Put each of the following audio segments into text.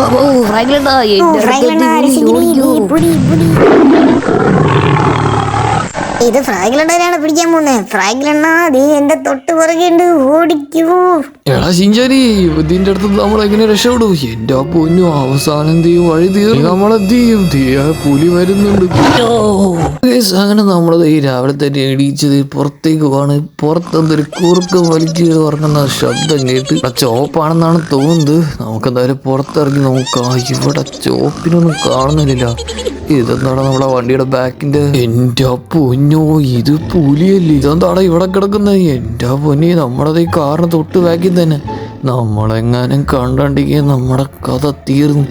ഓ ഫ്രാങ്ക്ലിനാ എന്റെ ഫ്രാങ്ക്ലിനാ, അടുത്ത് രസിക്കണി, ഓടിക്കോ. നീ പുടി, പുടി. ഇത് ഫ്രാങ്കിലണ്ണനാണ് പിടിക്കാൻ പോകുന്നത് ഫ്രാങ്കിലണ്ണ നീ എന്റെ തൊട്ട് പുറകെണ്ട് ഓടിക്കൂ. എടാ ശിഞ്ചാരി ഇതിന്റെ അടുത്ത് നമ്മൾ എങ്ങനെ രക്ഷപ്പെടും? എന്റെ ആ പൊന്നു അവസാനം എന്ത് ചെയ്യും വഴി തീർന്നു. നമ്മളെന്ത് ചെയ്യും? പുലി വരുന്നുണ്ട്. Guys, അങ്ങനെ നമ്മളത് ഈ രാവിലെ തന്നെ എണീച്ചത് പുറത്തേക്ക് പോവാണ്. പുറത്തെന്തൊരു കുറുക്ക് വലിക്കുക ഉറങ്ങുന്ന ശബ്ദം കേട്ട്. ആ ചോപ്പാണെന്നാണ് തോന്നുന്നത്. നമുക്ക് എന്തായാലും പുറത്തിറങ്ങി നോക്കാം. ഇവിടെ ചോപ്പിനൊന്നും കാണുന്നില്ല ഇതെന്താണ് നമ്മളെ വണ്ടിയുടെ ബാക്കിന്റെ എന്റെ പൊന്നോ ഇത് പുലിയല്ലേ. ഇതെന്താണ് ഇവിടെ കിടക്കുന്നത്? എന്റെ പൊന്നി നമ്മളത് ഈ കാറിന് തൊട്ട് ബാക്കിൽ തന്നെ. നമ്മളെങ്ങാനും കണ്ടെങ്കിൽ നമ്മുടെ കഥ തീർന്നു.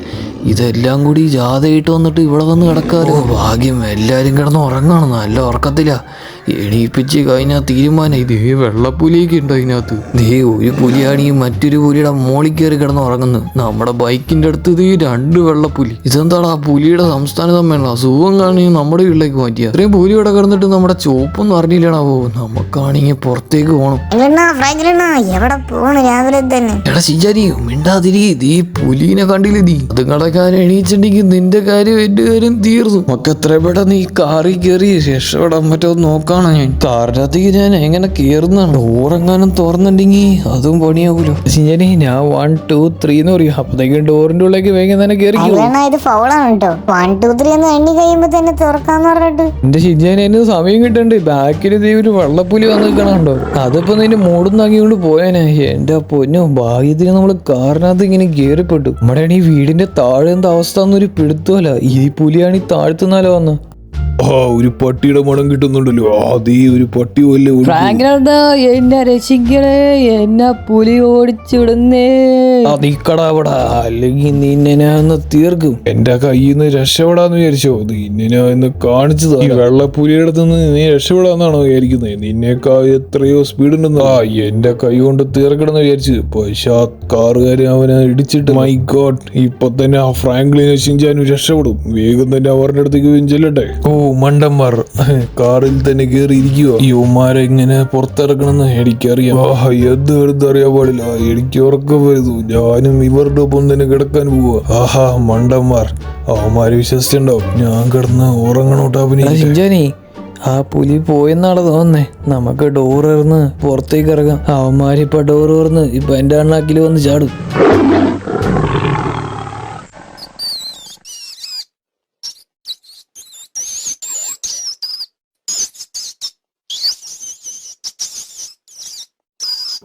ഇതെല്ലാം കൂടി ജാഥയിട്ട് വന്നിട്ട് ഇവിടെ വന്ന് കിടക്കാറ് ഭാഗ്യം. എല്ലാരും കിടന്ന് ഉറങ്ങാണ്. നല്ല ഉറക്കത്തില്ല എണീപ്പിച്ച് കഴിഞ്ഞാൽ തീരുമാനം. ഇതേ വെള്ളപ്പുലിയൊക്കെ ഉണ്ട് അതിനകത്ത് ദേ ഒരു പുലിയാണെങ്കിൽ മറ്റൊരു പുലിയുടെ മോളിൽ കയറി കിടന്ന് ഉറങ്ങുന്നു നമ്മുടെ ബൈക്കിന്റെ അടുത്ത് ഇത് രണ്ട് വെള്ളപ്പുലി. ഇതെന്താണ് ആ പുലിയുടെ സംസ്ഥാന സമ്മേളനം? അസുഖം കാണുകയും നമ്മുടെ വീട്ടിലേക്ക് മാറ്റിയ. അത്രയും പുലി ഇവിടെ കിടന്നിട്ട് നമ്മുടെ ചോപ്പൊന്നും അറിഞ്ഞില്ലടാ പോകും നമുക്കാണെങ്കിൽ പുറത്തേക്ക് പോകണം എവിടെ പോണു രാവിലെ തന്നെ? എടാ ശിജാരി മിണ്ടാതിരി. നീ പുലിനെ കണ്ടില്ല നീ? അത് കടക്കാൻ എണീച്ചിട്ടുണ്ടെങ്കിൽ നിന്റെ കാര്യം എന്റെ കാര്യം തീർന്നു. നമുക്ക് എത്ര പെട്ടെന്ന് ഈ കാറി കയറി മറ്റോ പറ്റുമോ നോക്കാണ് ഞാൻ? കാറിനകത്തേക്ക് ഞാൻ എങ്ങനെ കയറുന്നുണ്ട് ഡോറെങ്ങാനും തുറന്നുണ്ടെങ്കിൽ അതും പണിയാവൂലോ? ശിജാരി ഞാൻ വൺ ടു ത്രീ എന്ന് പറയും. അപ്പത്തേക്കും ഡോറിന്റെ ഉള്ളിലേക്ക് വേഗം തന്നെ കയറി ഫ്രാങ്കിലണ്ണ ഇത് ഫൗളാണ് കേട്ടോ വൺ ടു ത്രീ എന്ന് എണ്ണി കഴിയുമ്പോ തന്നെ തുറക്കാന്ന് പറഞ്ഞിട്ട്. എന്റെ ഷിജാൻ അതിന് സമയം കിട്ടണ്ട്. ബാക്കിൽ ദൈവം ഒരു വെള്ളപ്പുലി വന്ന് നിൽക്കണുണ്ടോ അതിപ്പോ നിന്റെ മൂടുന്നാക്കിക്കൊണ്ട് പോയാനെ. എന്റെ പൊന്നോ ഭാഗ്യത്തിന് നമ്മൾ കാറിനകത്ത് ഇങ്ങനെ കേറിപ്പെട്ടു. നമ്മുടെ ഈ വീടിന്റെ താഴെ എന്താ അവസ്ഥ എന്നൊരു പിടുത്തമല്ല. ഈ പുലിയാണ് ഈ താഴ്ത്തുന്നാലോ വന്ന്. ആ ഒരു പട്ടിയുടെ മണം കിട്ടുന്നുണ്ടല്ലോ. അതേ ഒരു പട്ടി പോലെ ഒരു- ഫ്രാങ്ക്ലിനാ എന്നെ രക്ഷിക്കണേ എന്നെ പുലി ഓടിച്ചിടുന്നേ ആ നീക്കടാ അവിടെ അല്ലെങ്കിൽ നിന്നെ ഞാൻ ഒന്ന് തീർക്കും. എന്റെ കയ്യിൽ നിന്ന് രക്ഷപ്പെടാന്ന് വിചാരിച്ചോ. നിന്നെ ഞാൻ ഇന്ന് ഈ വെള്ളപ്പുലിയുടെ അടുത്ത് നിന്ന് നീ രക്ഷപ്പെടാന്നാണോ വിചാരിക്കുന്നത് നിന്നേക്കാ എത്രയോ സ്പീഡ് ഉണ്ടെന്ന്. ആ എന്റെ കൈ കൊണ്ട് തീർക്കണമെന്ന് വിചാരിച്ചു. പക്ഷെ ആ കാറുകാരെ അവനെ ഇടിച്ചിട്ട്. മൈ ഗോഡ് ഇപ്പൊ തന്നെ ആ ഫ്രാങ്ക്ലിനെ ശിഞ്ചാനും രക്ഷപ്പെടും. വേഗം തന്നെ അവരുടെ അടുത്തേക്ക് ചെല്ലട്ടെ ഓ മണ്ടന്മാർ കാറിൽ തന്നെ കയറി ഇരിക്കുക ഈ ഉമ്മാരെ ഇങ്ങനെ പുറത്തിറക്കണമെന്ന് എനിക്കറിയാം. എന്ത് എടുത്തറിയാൻ പാടില്ല. എനിക്ക് ഉറക്കം വരുന്നു. ഞാനും ഇവരുടെ ഒപ്പം തന്നെ കിടക്കാൻ പോവുക ആഹാ മണ്ടന്മാർ അവന്മാര് വിശ്വസിച്ചിട്ടുണ്ടാവും ഞാൻ കിടന്ന് ഉറങ്ങണോട്ടാ പിന്നെ ആ പുലി പോയെന്നാണ് തോന്നുന്നേ. നമുക്ക് ഡോർ ഇറന്ന് പുറത്തേക്ക് ഇറങ്ങാം. അവന്മാരിപ്പോ ഡോർ ഇറന്ന് ഇപ്പൊ എന്റെ അണ്ണാക്കിൽ വന്ന് ചാടും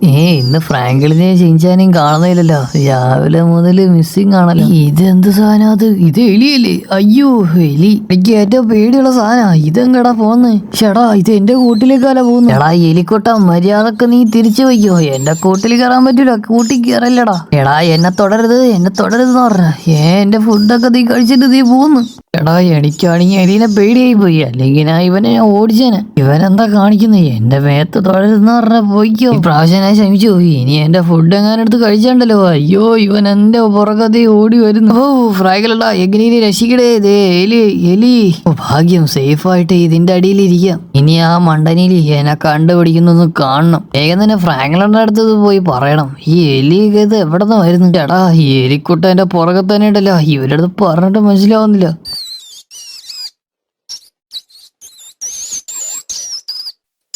ഏ ഇന്ന് ഫ്രാങ്കിളിനെ ചിഞ്ചാനും കാണുന്നില്ലല്ലോ രാവിലെ മുതൽ മിസ്സിങ് ആണല്ലോ. ഇതെന്ത് സാധനം അത്? ഇത് എലിയല്ലേ? അയ്യോ എലി. എനിക്ക് ഏറ്റവും പേടിയുള്ള സാധനാ. ഇതെങ്ങടാ പോന്ന് ചേടാ ഇത് എന്റെ കൂട്ടിലേക്കല്ല പോകുന്നു എടാ എലിക്കൊട്ട മര്യാദയ്ക്ക് നീ തിരിച്ചു വയ്ക്കോ എന്റെ കൂട്ടിൽ കയറാൻ പറ്റൂല. കൂട്ടി കയറല്ലടാ. എടാ എന്നെ തുടരുത് എന്നെ തുടരുത് എന്ന് പറഞ്ഞ. ഏ എന്റെ ഫുഡൊക്കെ നീ കഴിച്ചിട്ട് നീ പോകുന്നു എടാ എനിക്കാണെങ്കിൽ എലീനെ പേടിയായി പോയി. അല്ലെങ്കിൽ ഞാൻ ഇവനെ ഞാൻ ഓടിച്ചേനെ. ഇവനെന്താ കാണിക്കുന്നത് എന്റെ മേത്ത് തുടരുതെന്ന് പറഞ്ഞ പോയിക്കോ. പ്രാവശ്യം ഞാൻ ക്ഷമിച്ചു ഇനി എന്റെ ഫുഡ് എങ്ങാനും എടുത്ത് കഴിച്ചണ്ടല്ലോ. അയ്യോ ഇവൻ എന്റെ പുറകത്തെ ഓടി വരുന്നു. ഓ ഫ്രാഗലടാ എങ്ങനെ രക്ഷിക്കടേ. ദേ എലി എലി. ഭാഗ്യം സേഫായിട്ട് ഇതിന്റെ അടിയിൽ ഇരിക്കാം. ഇനി ആ മണ്ടനിൽ എന്നെ കണ്ടുപിടിക്കുന്നൊന്ന് കാണണം. വേഗം തന്നെ ഫ്രാങ്ക്ലന്റെ അടുത്ത് ഇത് പോയി പറയണം. ഈ എലി ഇത് എവിടെ നിന്ന് വരുന്നു? എടാ ഈ എലിക്കുട്ട എന്റെ പുറകെ തന്നെ ഉണ്ടല്ലോ. ഇവരടുത്ത് പറഞ്ഞിട്ട് മനസ്സിലാവുന്നില്ല.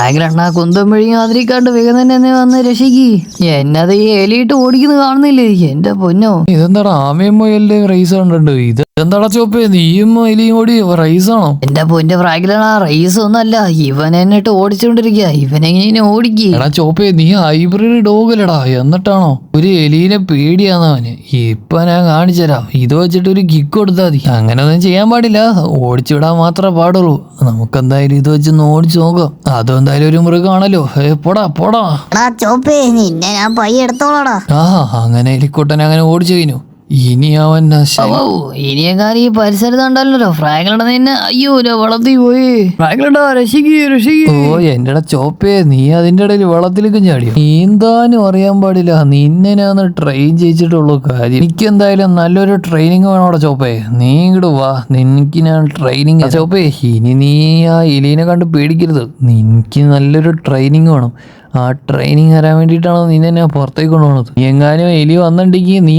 ഭയങ്കര കുന്തം വഴി മാതിരിക്കാണ്ട് വേഗം തന്നെ എന്നെ വന്ന് രക്ഷിക്ക്. എന്നത് ഈ എലിയിട്ട് ഓടിക്കുന്നു കാണുന്നില്ലേ? എന്റെ പൊന്നോ. ഇതെന്താടാ ആമയമ്മോ എല്ലാം റേസ് കണ്ടിട്ടുണ്ട്. ഇത് എന്താടാ ചോപ്പേ? നീയും എലിയും കൂടി റൈസ് ആണോ? എന്റെ പൊന്റെ പ്രാഗിലാണ് ആ റേസ് ഒന്നല്ല ഇവൻ എന്നിട്ട് ഓടിച്ചോണ്ടിരിക്കുക ഇവനെങ്ങനെ ഓടിക്കുക എടാ ചോപ്പേ നീ ഹൈബ്രിഡ് ഡോഗല്ലടാ എന്നിട്ടാണോ? ഒരു എലീനെ പേടിയാന്നവന് ഇപ്പൊ ഞാൻ കാണിച്ചുതരാം ഇത് വെച്ചിട്ട് ഒരു കിക്ക് കൊടുത്താൽ മതി. അങ്ങനെ ഒന്നും ചെയ്യാൻ പാടില്ല. ഓടിച്ചു വിടാൻ മാത്രമേ പാടുള്ളൂ. നമുക്ക് എന്തായാലും ഇത് വെച്ച് ഒന്ന് ഓടിച്ചു നോക്കാം. അതും എന്തായാലും ഒരു മൃഗമാണല്ലോ. ഏ പോടാ പോടാ. എടാ ചോപ്പേ നിന്നെ ഞാൻ പയ്യെ എടുത്തോളാടാ. ആ അങ്ങനെ എലിക്കുട്ടനെ അങ്ങനെ ഓടിച്ചു കഴിഞ്ഞു. ഇനി അവൻ ഇനിയെങ്ങാനും ഈ പരിസരത്ത് ഉണ്ടല്ലോ ഫ്രാഗിലട നിന്നെ. അയ്യോ വളർത്തി പോയി. ഫ്രാഗിലടാ രക്ഷിക്ക് രക്ഷിക്ക്. ഓ എന്റെ ചോപ്പേ നീ അതിന്റെ ഇടയിൽ വെള്ളത്തിലേക്ക് ചാടിയോ? നീന്താനും അറിയാൻ പാടില്ല. നിന്നെ ഞാൻ ട്രെയിൻ ചെയ്യിച്ചിട്ടുള്ളൂ കാര്യം. എനിക്ക് എന്തായാലും നല്ലൊരു ട്രെയിനിങ് വേണം അവിടെ ചോപ്പേ. നീ ഇങ്ങോട്ട് വാ. നിനക്ക് ഞാൻ ട്രെയിനിങ് ചോപ്പേ ഇനി നീ ആ ഇലീനെ കണ്ട് പേടിക്കരുത്. നിനക്ക് നല്ലൊരു ട്രെയിനിങ് വേണം. ആ ട്രെയിനിങ് വരാൻ വേണ്ടിട്ടാണോ നീ എന്നെ പുറത്തേക്ക് കൊണ്ടുപോകുന്നത്? എങ്ങാനും എലി വന്നിട്ടുണ്ടെങ്കിൽ നീ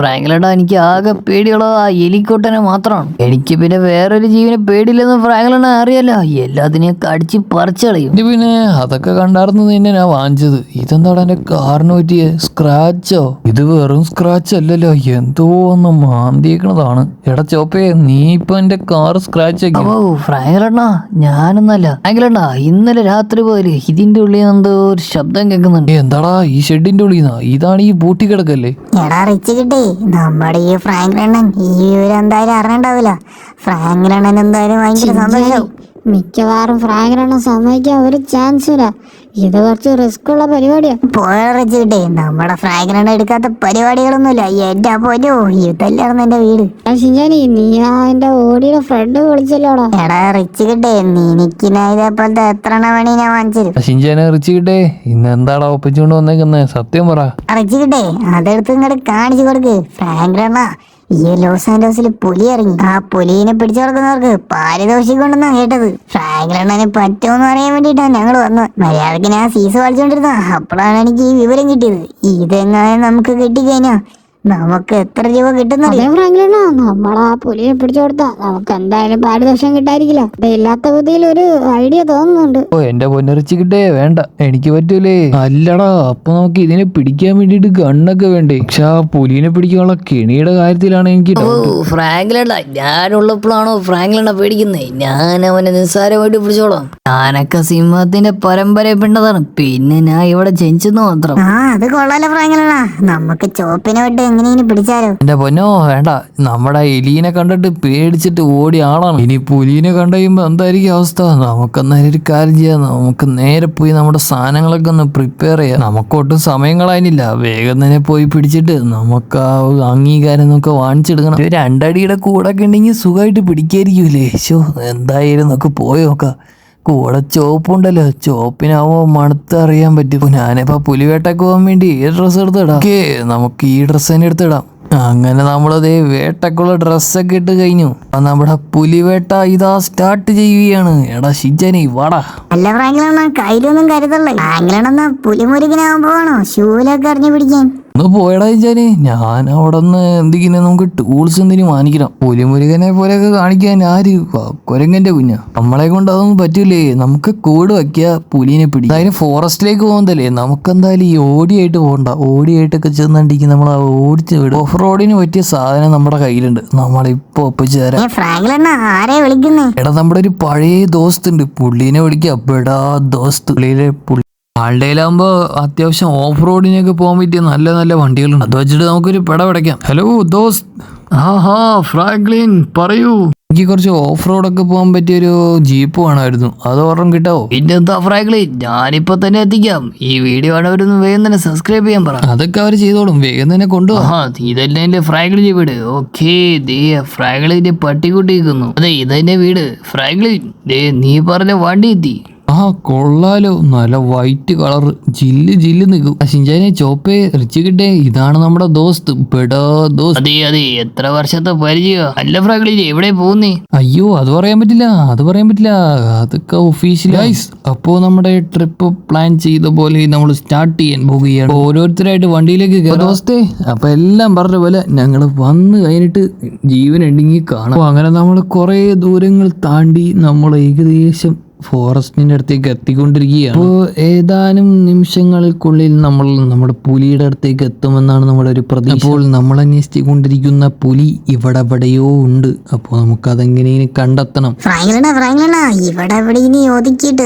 ഫ്രാങ്കിലേട്ടാ എനിക്ക് ആകെ പേടിയുള്ളത് ആ എലിക്കോട്ടനെ മാത്രമാണ്. എനിക്ക് പിന്നെ വേറൊരു ജീവനെ പേടിയില്ലെന്ന് ഫ്രാങ്കിലേട്ട അറിയാലോ. എല്ലാത്തിനെയും കടിച്ച് പറിച്ചളയും ഇത് പിന്നെ അതൊക്കെ കണ്ടായിരുന്നു നിന്നെ ഞാൻ വാങ്ങിച്ചത്. ഇതെന്താണ് എന്റെ കാറിന് പറ്റിയ സ്ക്രാച്ചോ ഇത് വെറും സ്ക്രാച്ച് അല്ലല്ലോ. എന്തോ ഒന്ന് മാന്തിയേക്കണതാണ്. എടാ ചോപ്പേ നീ ഇപ്പൊ എന്റെ കാർ സ്ക്രാച്ച് ഓ ഫ്രാങ്കിലേട്ടാ ഞാനൊന്നല്ല. ഫ്രാങ്കിലേട്ടാ ഇന്നലെ രാത്രി പോലെ ഇതിന്റെ ഉള്ളിൽ എന്തോ ഒരു ശബ്ദം കേൾക്കുന്നുണ്ട്. എന്താടാ? ഈ ഷെഡിന്റെ ഉള്ളിൽ നിന്നാ ഇതാണ് ഈ ബൂട്ടി കിടക്കല്ലേ? എടാ റിച്ച് കിട്ടി. നമ്മുടെ ഈ ഫ്രാങ്ക്ലണ്ണൻ ഈ വിവരം എന്തായാലും അറിയണ്ടാവില്ല ഫ്രാങ്ക്ലണ്ണൻ എന്തായാലും ഭയങ്കര സന്തോഷം. മിക്കവാറും ഫ്രാങ്കിലാണ് സമ്മതിക്കാൻ ഒരു ചാൻസ് ഇല്ല. ഇത് കുറച്ച് റിസ്ക് ഉള്ള പരിപാടിയാ. പോയ റിച്ച് കിട്ടേ. നമ്മുടെ ഫ്രാങ്ക്ലണ്ണൻ എടുക്കാത്ത പരിപാടികളൊന്നുമില്ല. എന്റെ പോലോ ഇതല്ലായിരുന്നു എന്റെ വീട്? ഞാൻ ശിഞ്ചാനി നീ ആ എന്റെ ഓടിയുടെ ഫ്രണ്ട് വിളിച്ചല്ലോടാ. എടാ റിച്ച് കിട്ടേ നിനക്ക് ഞാൻ ഇതേപോലത്തെ എത്ര വേണി ഞാൻ വാങ്ങിച്ചു ശിഞ്ചാനെ റിച്ച് കിട്ടേ ഇന്ന് എന്താടാ ഒപ്പിച്ചുകൊണ്ട് വന്നേക്കുന്നത് സത്യം പറ. റിച്ച് കിട്ടേ അതെടുത്ത് ഇങ്ങോട്ട് കാണിച്ചു കൊടുക്ക്. ഫ്രാങ്ക്ലണ്ണ ഈ ലോസ് ആൻഡോസിൽ പുലി ഇറങ്ങി. ആ പുലിനെ പിടിച്ചു കൊടുക്കുന്നവർക്ക് പാരിതോഷികം ഉണ്ടെന്നാ കേട്ടത് ഫ്രാങ്ക്ലണ്ണന് പറ്റുമെന്ന് അറിയാൻ വേണ്ടിയിട്ടാണ് ഞങ്ങൾ വന്നത് മര്യാദയ്ക്ക് ഞാൻ സീസ് കളിച്ചോണ്ടിരുന്ന അപ്പോഴാണ് എനിക്ക് ഈ വിവരം കിട്ടിയത്. ഇതെങ്ങനെ നമുക്ക് കിട്ടിക്കഴിഞ്ഞാ നമുക്ക് എത്ര രൂപ കിട്ടുന്ന അതേ ഫ്രാങ്കിലാണ് നമ്മളാ പുലിയെ പിടിച്ചു കൊടുത്താ. നമുക്ക് എന്തായാലും പാരിദോഷം കിട്ടായിരിക്കില്ല ഇല്ലാത്ത ബുദ്ധിയിൽ ഒരു ഐഡിയ തോന്നുന്നുണ്ട്. ഓ എന്റെ പൊന്നിറച്ചി കിട്ടേ. വേണ്ട. എനിക്ക് പറ്റൂലേ. അല്ലടാ അപ്പൊ നമുക്ക് ഇതിനെ പിടിക്കാൻ വേണ്ടിട്ട് ഗണ്ണൊക്കെ വേണ്ടേ? പക്ഷെ ആ പുലിനെ പിടിക്കാനുള്ള കെണിയുടെ കാര്യത്തിലാണ് എനിക്ക് ഓ ഞാനുള്ളപ്പോഴാണോ ഫ്രാങ്കിലേട്ട പേടിക്കുന്നത് ഞാൻ അവനെ നിസ്സാരമായിട്ട് പിടിച്ചോളാം. ഞാനൊക്കെ സിംഹത്തിന്റെ പരമ്പര പിണ്ടതാണ് പിന്നെ ഞാൻ ഇവിടെ ജനിച്ചെന്ന് മാത്രം. ആ അത് കൊള്ളാലോ നമുക്ക് ചോപ്പിനെ വിട്ട് പിടിച്ചാലോ? എന്റെ പൊന്നോ വേണ്ട. നമ്മടെ എലീനെ കണ്ടിട്ട് പേടിച്ചിട്ട് ഓടി ആളാണ്. ഇനി പുലിനെ കണ്ടു കഴിയുമ്പോ എന്തായിരിക്കും അവസ്ഥ? നമുക്ക് അന്നേരം ഒരു കാര്യം ചെയ്യാം. നമുക്ക് നേരെ പോയി നമ്മുടെ സാധനങ്ങളൊക്കെ ഒന്ന് പ്രിപ്പയർ ചെയ്യാം. നമുക്കൊട്ടും സമയം വേഗം തന്നെ പോയി പിടിച്ചിട്ട് നമുക്ക് ആ അംഗീകാരം നമുക്ക് വാങ്ങിച്ചെടുക്കണം. രണ്ടടിയുടെ കൂടെ ഒക്കെ ഉണ്ടെങ്കിൽ സുഖമായിട്ട് പിടിക്കായിരിക്കൂലേ? ശോ എന്തായാലും നമുക്ക് പോയി നോക്കാം. കൂടെ ചോപ്പുണ്ടല്ലോ. ചോപ്പിനാവോ മണത്ത് അറിയാൻ പറ്റും ഞാനിപ്പോ പുലിവേട്ടക്ക് പോകാൻ വേണ്ടി ഈ ഡ്രസ്സ് എടുത്തിടാം. ഓക്കേ നമുക്ക് ഈ ഡ്രസ്സ് തന്നെ എടുത്തിടാം. അങ്ങനെ നമ്മളതേ വേട്ടക്കുള്ള ഡ്രസ്സൊക്കെ ഇട്ട് കഴിഞ്ഞു. നമ്മുടെ പുലിവേട്ട ഇതാ സ്റ്റാർട്ട് ചെയ്യുകയാണ്. എടാ ഷിജനി വാടാ. അല്ല ഫ്രാങ്ക്ലണ്ണ കയ്യിലൊന്നും കരുതല്ലേ? ഫ്രാങ്ക്ലണ്ണ പുലിമുരുകനാകുമ്പോണോ ഷൂലൊക്കെ അറിഞ്ഞു പിടിക്കാൻ. ഒന്ന് പോയടാ വെച്ചാൽ ഞാൻ അവിടെ നിന്ന് എന്തെങ്കിലും നമുക്ക് ടൂൾസ് എന്തെങ്കിലും വാങ്ങിക്കണം. പുലിമുരുകനെ പോലെയൊക്കെ കാണിക്കാൻ ആര്? കൊരങ്ങന്റെ കുഞ്ഞ. നമ്മളെ കൊണ്ട് അതൊന്നും പറ്റൂലേ. നമുക്ക് കൂട് വയ്ക്കുക പുലിനെ പിടി അതിന് ഫോറസ്റ്റിലേക്ക് പോകുന്നതല്ലേ. നമുക്ക് എന്തായാലും ഈ ഓടിയായിട്ട് പോകണ്ട. ഓടിയായിട്ടൊക്കെ ചെന്നുണ്ടെങ്കിൽ നമ്മൾ ആ ഓടിച്ച് വിടും. ഓഫ് റോഡിന് പറ്റിയ സാധനം നമ്മുടെ കയ്യിലുണ്ട്. നമ്മളിപ്പോ ഒപ്പിച്ച് തരാം. എടാ നമ്മുടെ ഒരു പഴയ ദോസ്ത് ഉണ്ട് പുള്ളീനെ വിളിക്കുക ബെടാ ദോസ്ത്. പുള്ളിയിലെ ആളുടെയിലാകുമ്പോ അത്യാവശ്യം ഓഫ് റോഡിനൊക്കെ പോകാൻ പറ്റിയ നല്ല നല്ല വണ്ടികളുണ്ട്. അത് വെച്ചിട്ട് നമുക്കൊരു പെട പടയ്ക്കാം. ഹലോ ദോസ് ആ ഹാ ഫ്രാങ്ക്ലിൻ പറയൂ. എനിക്ക് കുറച്ച് ഓഫ് റോഡൊക്കെ പോകാൻ പറ്റിയ ഒരു ജീപ്പ് വേണമായിരുന്നു. അത് ഒരെണ്ണം കിട്ടാവോ? പിന്നെന്താ ഫ്രാങ്ക്ലിൻ? ഞാനിപ്പോ തന്നെ എത്തിക്കാം. ഈ വീഡിയോ ആണവരൊന്ന് വേഗം തന്നെ സബ്സ്ക്രൈബ് ചെയ്യാൻ പറ. അതൊക്കെ അവർ ചെയ്തോളും. വേഗം തന്നെ കൊണ്ടുപോകാം ഇതല്ലേ എന്റെ ഫ്രാങ്ക്ലിന്റെ വീട്? ഓക്കേ ദേ ഫ്രാങ്ക്ലിന്റെ പട്ടിക്കുട്ടി നിൽക്കുന്നു അതെ ഇതെന്റെ വീട്. ഫ്രാങ്ക്ലിൻ ദേ നീ പറഞ്ഞ വണ്ടി എത്തി. ആ കൊള്ളാലോ. നല്ല വൈറ്റ് കളർ ജില്ല് ജില്ല് നിൽക്കും ശിഞ്ചാനെ ചോപ്പേ റിച്ച് കിട്ടേ. ഇതാണ് നമ്മുടെ ദോസ്ത്. പെടാ ദോസ്ത്. അതെ അതെ. എത്ര വർഷത്തെ പരിചയം? അല്ല ഫ്രാഗ്ലിജ് എവിടെ പോകുന്നേ? അയ്യോ അത് പറയാൻ പറ്റില്ല. അത് പറയാൻ പറ്റില്ല. അതൊക്കെ ഒഫീഷ്യൽ അപ്പോ നമ്മുടെ ട്രിപ്പ് പ്ലാൻ ചെയ്ത പോലെ നമ്മൾ സ്റ്റാർട്ട് ചെയ്യാൻ പോകുകയാണ് ഓരോരുത്തരായിട്ട് വണ്ടിയിലേക്ക് ദോസ്തേ അപ്പൊ എല്ലാം പറഞ്ഞ പോലെ ഞങ്ങൾ വന്ന് കഴിഞ്ഞിട്ട് ജീവൻ ഉണ്ടെങ്കിൽ കാണാം. അങ്ങനെ നമ്മൾ കുറേ ദൂരങ്ങൾ താണ്ടി നമ്മൾ ഏകദേശം ഫോറസ്റ്റിന്റെ അടുത്തേക്ക് എത്തിക്കൊണ്ടിരിക്കുകയാണ്. അപ്പോൾ ഏതാനും നിമിഷങ്ങൾക്കുള്ളിൽ നമ്മൾ നമ്മുടെ പുലിയുടെ അടുത്തേക്ക് എത്തുമെന്നാണ് നമ്മുടെ ഒരു പ്രതി അപ്പോൾ നമ്മൾ അന്വേഷിച്ചുകൊണ്ടിരിക്കുന്ന പുലി ഇവിടെ എവിടെയോ ഉണ്ട്. അപ്പോൾ നമുക്കതെങ്ങനെ കണ്ടെത്തണം? ഇവിടെ ഒതുക്കിയിട്ട്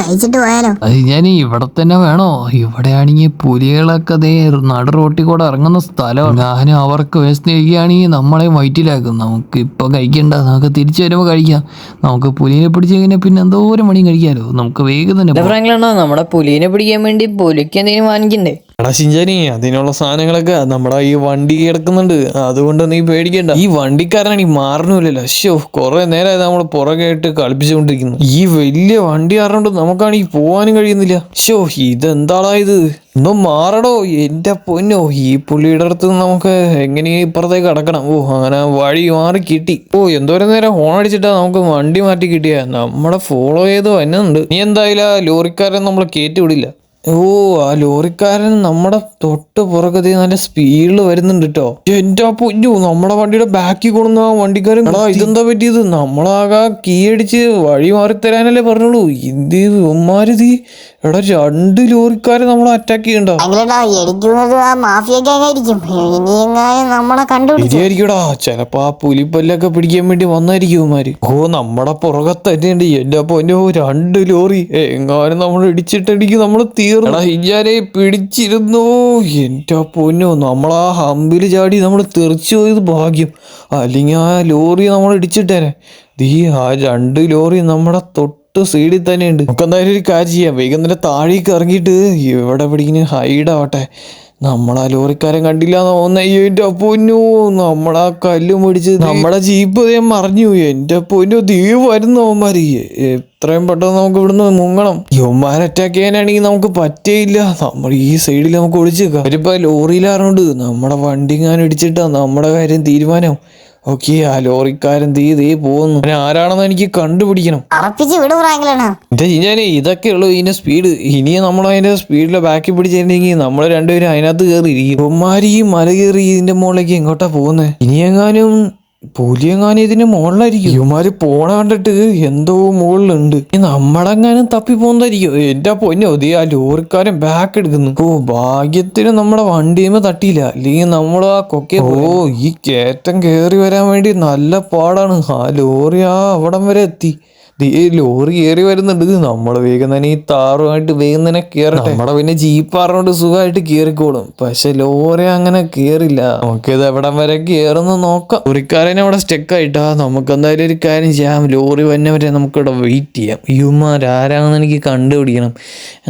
കഴിച്ചിട്ട് പോയാലോ? അത് ഞാൻ ഇവിടെ തന്നെ വേണോ? ഇവിടെയാണെങ്കിൽ പുലികളൊക്കെ അതേ നട റോട്ടിൽ കൂടെ ഇറങ്ങുന്ന സ്ഥലമാണ്. ഞാൻ അവർക്ക് വിശന്നിരിക്കുകയാണെങ്കിൽ നമ്മളെ വയറ്റിലാക്കും. നമുക്ക് ഇപ്പൊ കഴിക്കണ്ട. നമുക്ക് തിരിച്ചു വരുമ്പോൾ കഴിക്കാം. നമുക്ക് പുലിനെ പിടിച്ച് കഴിഞ്ഞാൽ പിന്നെ എന്തോരം മണിയും കഴിക്കാമല്ലോ നമുക്ക് വേഗം തന്നെ. നമ്മുടെ പുലിനെ പിടിക്കാൻ വേണ്ടി പുലിക്ക് എന്തെങ്കിലും വാങ്ങിക്കണ്ടേ എടാ ശിഞ്ചാനി അതിനുള്ള സാധനങ്ങളൊക്കെ നമ്മുടെ ഈ വണ്ടി കിടക്കുന്നുണ്ട്. അതുകൊണ്ട് നീ പേടിക്കണ്ട. ഈ വണ്ടിക്കാരനാണ് ഈ മാറണമില്ലല്ലോ ശോ കുറെ നേരമായി നമ്മൾ പുറകെയായിട്ട് കളിപ്പിച്ചുകൊണ്ടിരിക്കുന്നു. ഈ വലിയ വണ്ടി കാരണം നമുക്കാണെങ്കിൽ പോവാനും കഴിയുന്നില്ല. ശോ ഇതെന്താടാ ഇത്? ഒന്ന് മാറടോ എന്റെ പൊന്നോ. ഈ പുള്ളിയുടെ അടുത്ത് നമുക്ക് എങ്ങനെയാ ഇപ്പുറത്തേക്ക് കടക്കണം? ഓ അങ്ങനെ വഴി മാറി കിട്ടി. ഓ എന്തോരം നേരം ഹോൺ അടിച്ചിട്ടാ നമുക്ക് വണ്ടി മാറ്റി കിട്ടിയ. നമ്മളെ ഫോളോ ചെയ്ത് വന്നുണ്ട് നീ എന്തായാലും ലോറിക്കാരൻ നമ്മളെ കയറ്റി വിടില്ല. ഓ ആ ലോറിക്കാരൻ നമ്മുടെ തൊട്ട് പുറകെ നല്ല സ്പീഡിൽ വരുന്നുണ്ട് കേട്ടോ എന്റെ പൊന്നു നമ്മുടെ വണ്ടിയുടെ ബാക്കിൽ കൊണ്ടുവന്ന ആ വണ്ടിക്കാരൻ ഇതെന്താ പറ്റിയത്? നമ്മളാകെ കീ അടിച്ച് വഴി മാറി തരാനല്ലേ പറഞ്ഞോളൂ. ഇത് ഉമ്മാരിത് എടാ രണ്ട് ലോറിക്കാരെ നമ്മളെ അറ്റാക്ക് ചെയ്യണ്ടോടാ ശരിയായിരിക്കടാ ചെലപ്പോ ആ പുലിപ്പല്ലൊക്കെ പിടിക്കാൻ വേണ്ടി വന്നായിരിക്കും ഇവന്മാര്. ഓ നമ്മുടെ പുറകത്ത് തന്നെയുണ്ട്. എന്റെ പൊന്നോ രണ്ട് ലോറി. എങ്ങാനും നമ്മൾ ഇടിച്ചിട്ടടിക്ക് നമ്മൾ തീർന്നു. ഹിജാരെ പിടിച്ചിരുന്നു. എന്റെ പൊന്നോ നമ്മളാ ഹമ്പിൽ ചാടി നമ്മൾ തെറിച്ചു പോയത് ഭാഗ്യം. അല്ലെങ്കിൽ ആ ലോറി നമ്മൾ ഇടിച്ചിട്ടേനെ. ദീ ആ രണ്ട് ലോറി നമ്മുടെ തൊട്ട് സൈഡിൽ തന്നെയുണ്ട്. നമുക്ക് എന്തായാലും ഒരു കാര്യം ചെയ്യാം. വൈകുന്നേരം താഴേക്ക് ഇറങ്ങിയിട്ട് ഇവിടെ ഇങ്ങനെ ഹൈഡ് ആവട്ടെ. നമ്മളാ ലോറിക്കാരൻ കണ്ടില്ല തോന്നുന്ന. അയ്യോ എന്റെ പൊന്നു നമ്മളാ കല്ല് മേടിച്ച് നമ്മളെ ജീപ്പ് ഞാൻ മറിഞ്ഞു. എന്റെ പൊന്നു ദീ വരുന്ന അവന്മാര്. എത്രയും പെട്ടെന്ന് നമുക്ക് ഇവിടുന്ന് മുങ്ങണം. യുവന്മാരെ അറ്റാക്ക് ചെയ്യാനാണെങ്കിൽ നമുക്ക് പറ്റേയില്ല. നമ്മൾ ഈ സൈഡിൽ നമുക്ക് ഒളിച്ചേക്കാം അവരിപ്പോ ലോറിയിലാറുണ്ട് നമ്മുടെ വണ്ടി ഞാൻ ഇടിച്ചിട്ടാ നമ്മുടെ കാര്യം തീരുമാനം. ഓക്കെ ആ ലോറിക്കാരൻ തീ തീ പോകുന്നു. അവൻ ആരാണെന്ന് എനിക്ക് കണ്ടുപിടിക്കണം. വിടും ഞാൻ ഇതൊക്കെ ഉള്ളൂ ഇതിന്റെ സ്പീഡ് ഇനി നമ്മൾ അതിന്റെ സ്പീഡിലെ ബാക്കി പിടിച്ചിട്ടുണ്ടെങ്കിൽ നമ്മൾ രണ്ടുപേരും അതിനകത്ത് കയറി ഇരിക്കും ഉമ്മാരി മല കയറി ഇതിന്റെ മുകളിലേക്ക് എങ്ങോട്ടാ പോകുന്നത് ഇനി എങ്ങാനും ഇതിന് മുകളിലായിരിക്കും. ഇവന്മാര് പോണ കണ്ടിട്ട് എന്തോ മുകളിലുണ്ട്. നമ്മളെങ്ങാനും തപ്പി പോകുന്നതായിരിക്കും എന്റെ പൊന്നോ ദേ ആ ലോറിക്കാരൻ ബാക്ക് എടുക്കുന്നു. ഓ ഭാഗ്യത്തിന് നമ്മുടെ വണ്ടിയുമേ തട്ടിയില്ല. അല്ലെങ്കിൽ നമ്മൾ ആ കൊക്കെ ഓ ഈ കേറ്റം കേറി വരാൻ വേണ്ടി നല്ല പാടാണ്. ആ ലോറി ആ അവിടം വരെ എത്തി. ലോറി കയറി വരുന്നുണ്ട്. നമ്മൾ വേഗം തന്നെ ഈ താറുമായിട്ട് വേഗം തന്നെ കയറട്ടെ നമ്മുടെ പിന്നെ ജീപ്പ് പറഞ്ഞോണ്ട് സുഖമായിട്ട് കയറിക്കോളും പക്ഷെ ലോറി അങ്ങനെ കയറില്ല നമുക്കിത് എവിടം വരെ കയറുന്ന നോക്കാം. ലോറിക്കാരനെ അവിടെ സ്റ്റെക്ക് ആയിട്ടാ. നമുക്ക് എന്തായാലും ഒരു കാര്യം ചെയ്യാം. ലോറി വന്നവരെ നമുക്കിവിടെ വെയിറ്റ് ചെയ്യാം. യുമാർ ആരാണെന്ന് എനിക്ക് കണ്ടുപിടിക്കണം.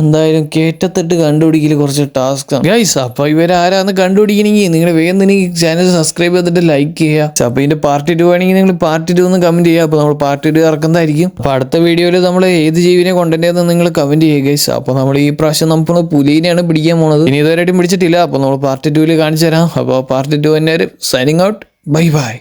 എന്തായാലും കേറ്റത്തിട്ട് കണ്ടുപിടിക്കൽ കുറച്ച് ടാസ്ക് ഗൈസ് അപ്പൊ ഇവരാരാന്ന് കണ്ടുപിടിക്കണമെങ്കിൽ നിങ്ങൾ വേഗം തന്നെ ഈ ചാനൽ സബ്സ്ക്രൈബ് ചെയ്തിട്ട് ലൈക്ക് ചെയ്യുക. അപ്പൊ ഇതിന്റെ പാർട്ടി ടു വേണമെങ്കിൽ നിങ്ങൾ പാർട്ടി ടു എന്ന് കമന്റ് ചെയ്യുക. അപ്പൊ നമ്മൾ പാർട്ടി ടു ഇറക്കുന്നതായിരിക്കും. അപ്പൊ അടുത്ത വീഡിയോയിൽ നമ്മൾ ഏത് ജീവിനെ കൊണ്ടുവരേ എന്ന് നിങ്ങൾ കമന്റ് ചെയ്യുക അപ്പൊ നമ്മൾ ഈ പ്രാവശ്യം നമുക്ക് പുലിനെയാണ് പിടിക്കാൻ പോണത്. ഇനി ഇതുവരെയായിട്ടും പിടിച്ചിട്ടില്ല. അപ്പൊ നമ്മൾ പാർട്ടി ടുവിൽ കാണിച്ചു തരാം. അപ്പോൾ പാർട്ടി ടു തന്നെ സൈനിങ് ഔട്ട് ബൈ ബൈ